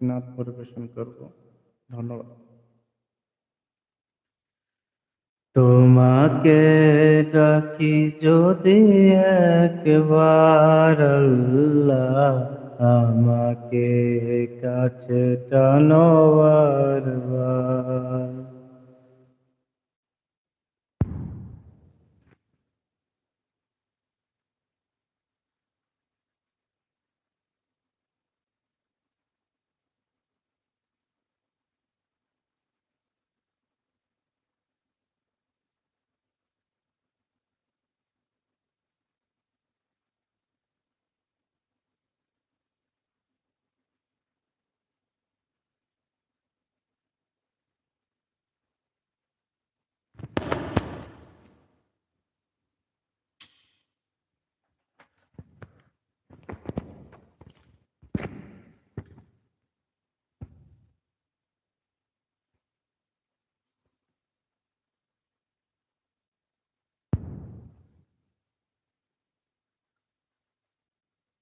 নাচ পরিবেশন করব। ধন্যবাদ। তোমাকে ডাকি যদি একবার আল্লাহ আমাকে কাছে টানো বার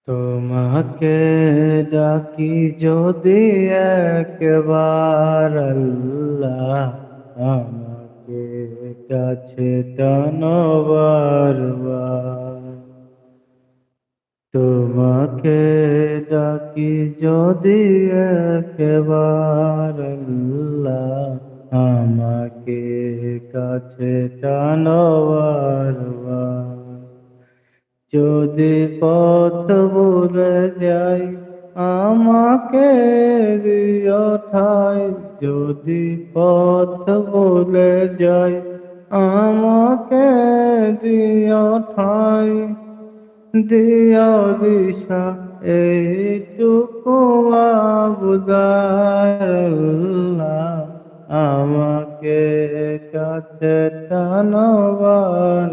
তোমাকে ডাকি যদি একবার আল্লাহ আমাকে কাছে টানবার তোমাকে ডাকি যদি একবার আল্লাহ আমাকে কাছে টানবার যদি পথ ভুলে যাই, আমাকে দিও ঠাই। যদি পথ ভুলে যাই, আমাকে দিও ঠাই। দিও দিশা, এইটুকু আবদার। আমাকে কাছে টানবার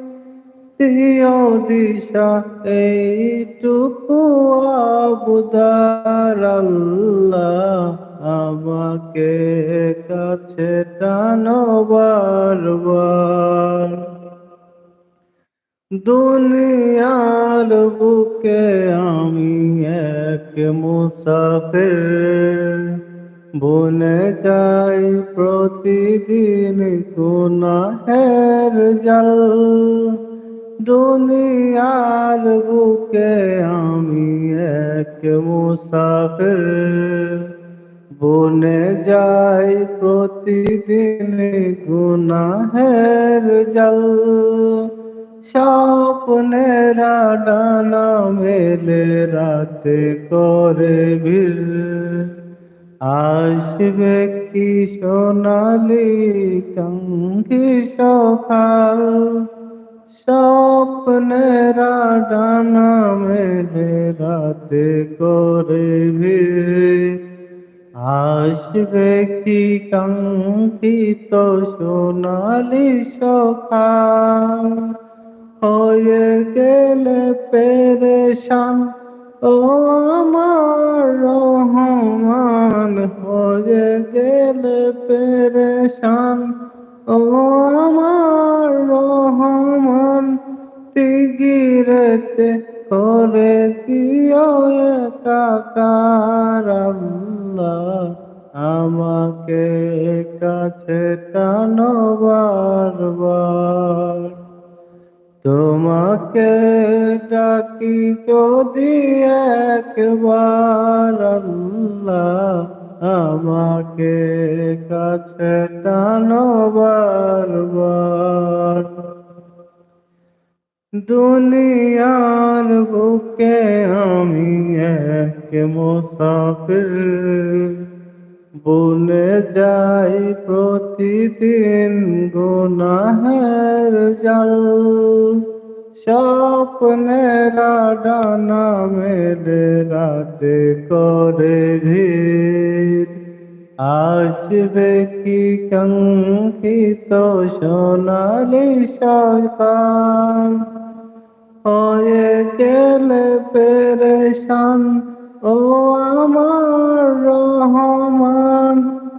দিও দিশা, এইটুকু আবুদার আল্লাহ আমাকে কাছে টানো বারবার। দুনিয়ার বুকে আমি এক মুসাফির, বনে যাই প্রতিদিন গুনাহের জল। দুনিয়ার বুকে আমি এক মুসাফির। বনে যাই প্রতিদিন গুনাহের জল। স্বপ্নেরা ডানা মেলে রাতে করে ভিড়। আসবে কি সোনালি কঙ্কি সকাল? স্বপ্নেরা ডানা মেলে রাতে করে আসবে কি কাঙ্ক্ষিত সোনালি সকাল হয়ে গেলে পেরেশান, ও আমার রহমান। হয়ে গেলে পেরেশান, ও আমার তিগিরেতে করে দিও একাকার আমাকে কাছে টানো বারবার। তোমাকে ডাকি যদি একবার আমাকে কাছে টানো বারবার। দুনিয়ার বুকে আমি এক মুসাফির। বনে যাই প্রতিদিন গুনাহের জল। স্বপ্নেরা ডানা মেলে রাতে করে ভিড়। আসবে কি কাঙ্ক্ষিত সোনালি সরকার? হয়ে গেলে পেরেশান। ও আমার রহমান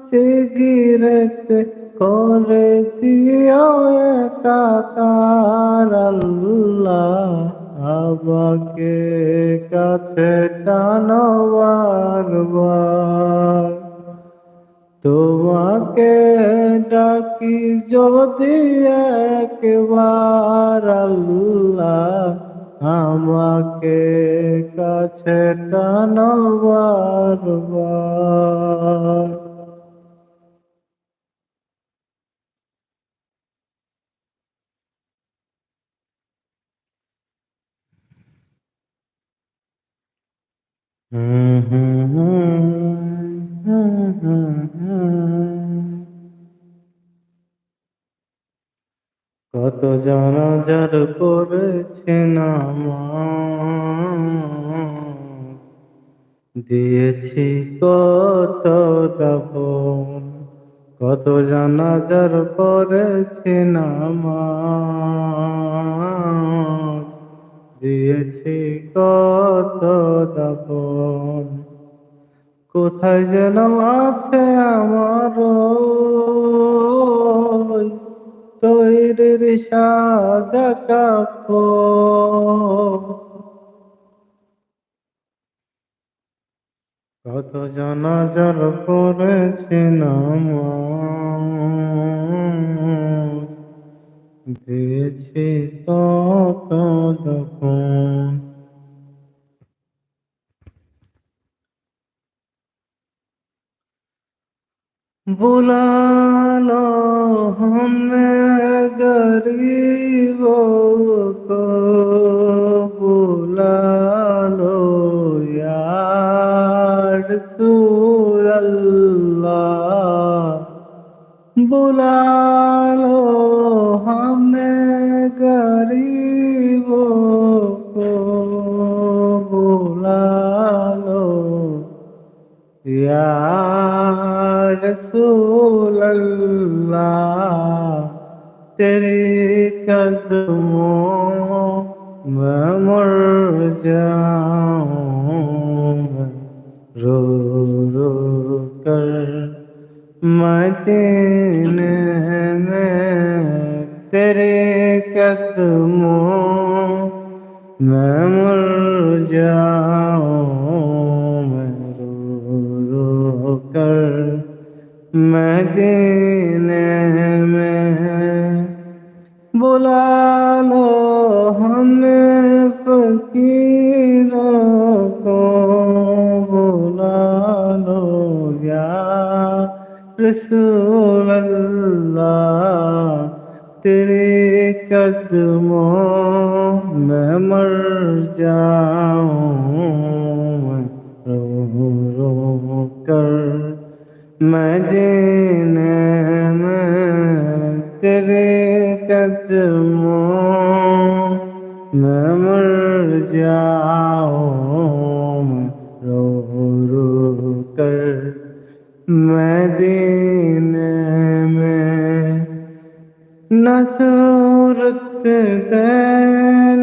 সিগিরেতে করে দিও একাকার আল্লাহ। আমাকে কাছে টানো তোমাকে ডাকি যদি একবার আল্লাহ আমাকে কাছে টানো বারবার হুম হুম হুম হুম হুম হুম। কত জানাজার করেছে নামাজ? দিয়েছি কত দাপন কত জানাজার নামাজ? দিয়েছি কত দাপন কোথায় যেন আছে আমার সাদা কাপড় কত জানাজার পড়েছে নামাজ দিয়েছি কত দফন बुला लो हमें गरीबों को बुला लो यार रसूल अल्लाह बुला लो हमें गरीबों को बुला लो या رسول اللہ تیرے قدموں میں مر جاؤں رو رو کر مدینے میں تیرے قدموں میں مر جاؤں मदीने में बुला लो हमें फकीरों को बुला लो या रसूल अल्लाह तेरे कदमों में मर जाऊं रो रो कर مدينة ما تركت مو ما مرجع رو کر مدينة ما نصورت دے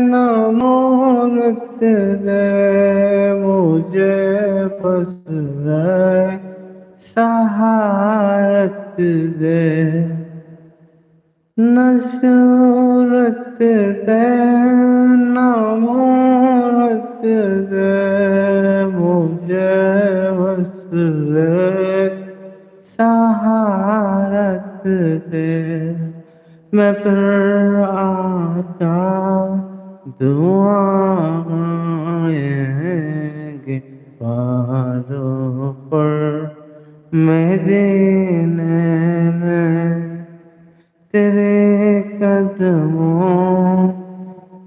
نامورت دے مجھے پس رکھ सहारत दे न सूरत दे न मूरत दे, मुझे बस रे सहारत दे। मैं फिर आता पारों पर मदीने में तेरे कदमों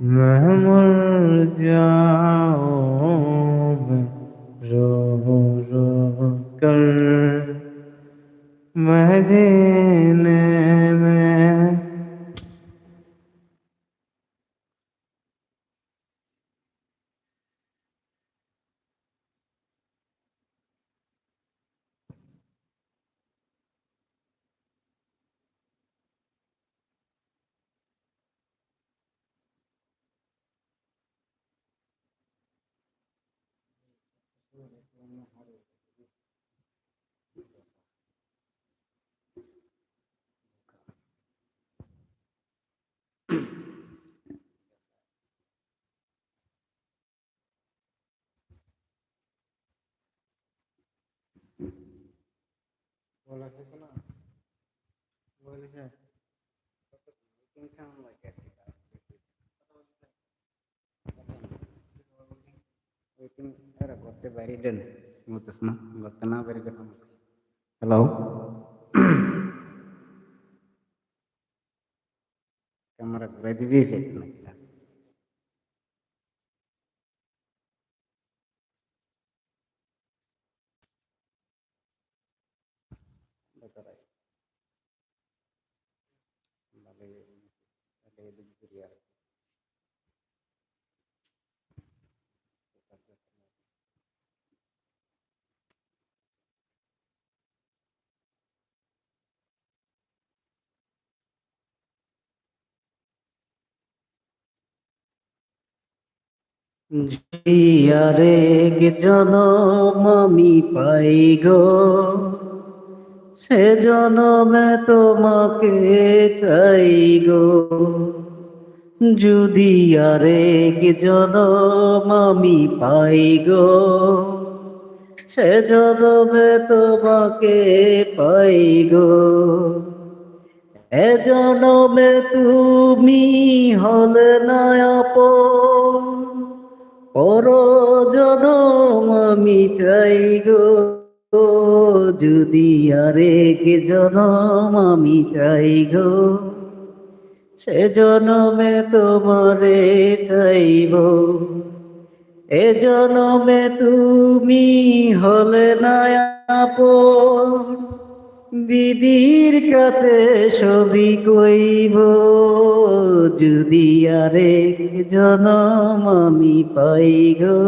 में मर जाऊँ मैं रो रो कर। मदीने में বলা কিছু না বলেছে কেমন লাগে এরা করতে পারি দেন জিয়ারে গে জনম আমি পাই গো। সে জনমে তোমাকে চাই গো। যদি আরেক জনম আমি পাই গো। সে জনমে তোমাকে পাই গো। এ জনমে তুমি হলে না আপন। পর জনম আমি চাই গো, যদি আরেক জনম আমি চাই গো, সে জনমে তোমারে চাইব। এ জনমে তুমি হলে না আপন বিধির কাছে ছবি কইব, যদি আরেক জনম আমি পাই গো।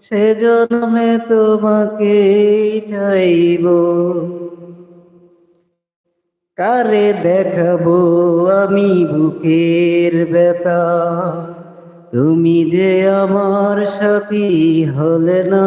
সে জন্মে তোমাকে চাইব। কারে দেখাবো আমি বুকের ব্যথা? তুমি যে আমার সাথী হলে না।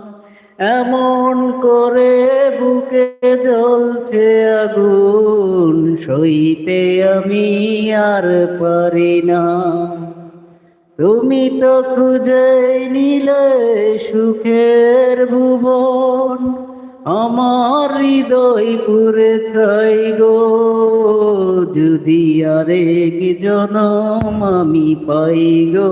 এমন করে বুকে জ্বলছে আগুন, সইতে আমি আর পারি না। তুমি তো খুঁজে নিলে সুখের ভুবন, আমার হৃদয় পুরে ছাই গো। যদি আরেক জনম আমি পাই গো।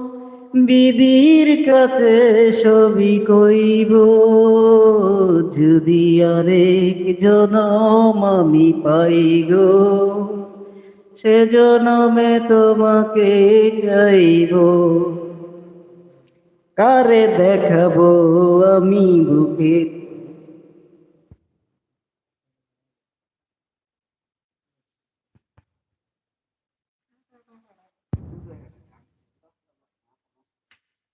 বিধির কাছে ছবি কইব। যদি আরেক জনম আমি পাই গো, সে জনমে তোমাকে চাইব। কারে দেখাবো আমি বুকে